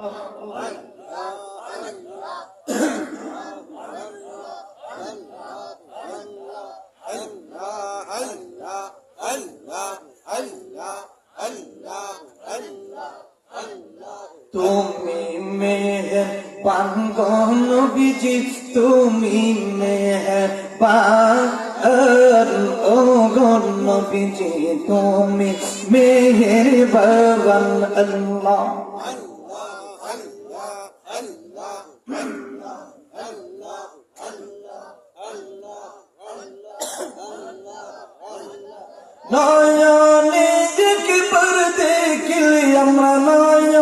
তুমি মেহের পাঙ্গন বিজি তুমি মেহের পান ও গণ বিজি তুমি মেহের বাগান আল্লাহ নয়নে পড়তে কিলি আমরা নয়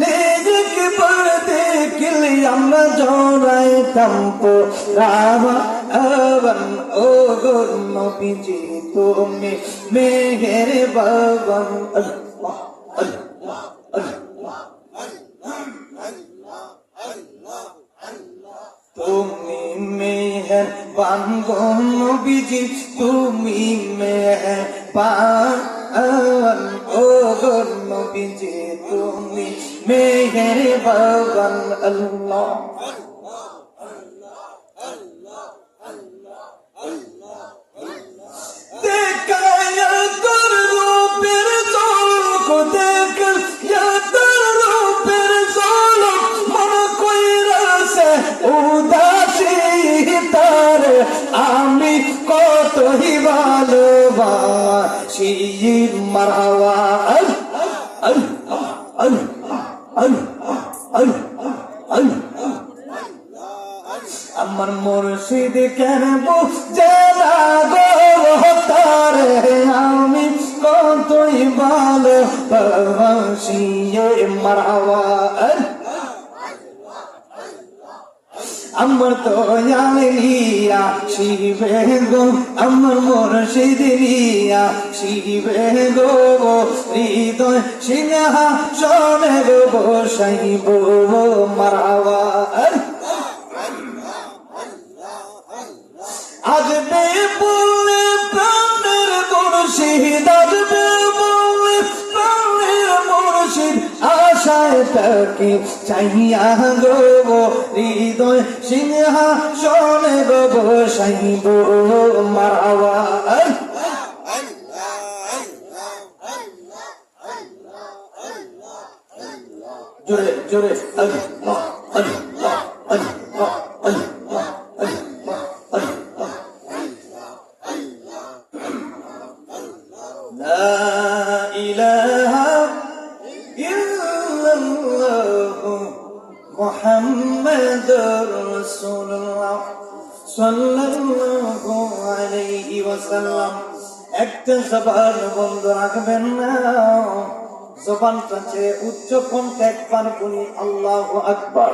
নিজকে পড়তে কিলি আমরা জড়াইতাম তো রামা আবন ও গোর নবীজি তুমি মেহের বাবন আল্লাহ আল্লাহ তুমি মেহের বাঙ্গন বিজি তুমি মেহের ও বিজি তুমি মেহের বাগান আল্লাহ। দেখায়া তোর রূপের আল আল আমার মুর্শিদ কেন বুঝে না গো তারে আমি কতই ভালো বাসিয়ে মারাওয়া আমার তো জানিয়া শিবে গো আমার মুর্শিদ রিয়া শিবে গো হৃদয় সিংহা সনে গো সাইব তাকে চাইয়া গো হৃদয় সিংহা শোনে গো বসাইব মারাওয়া জোরে জোরে, আল্লাহ আল্লাহ আল্লাহ আল্লাহ আল্লাহ আল্লাহ لا الله محمد رسول الله صلى الله عليه وسلم একটা জবান বন্ধ রাখবেন না জবানটা চেয়ে উচ্চ কণ্ঠে একবার বলি আল্লাহ আকবার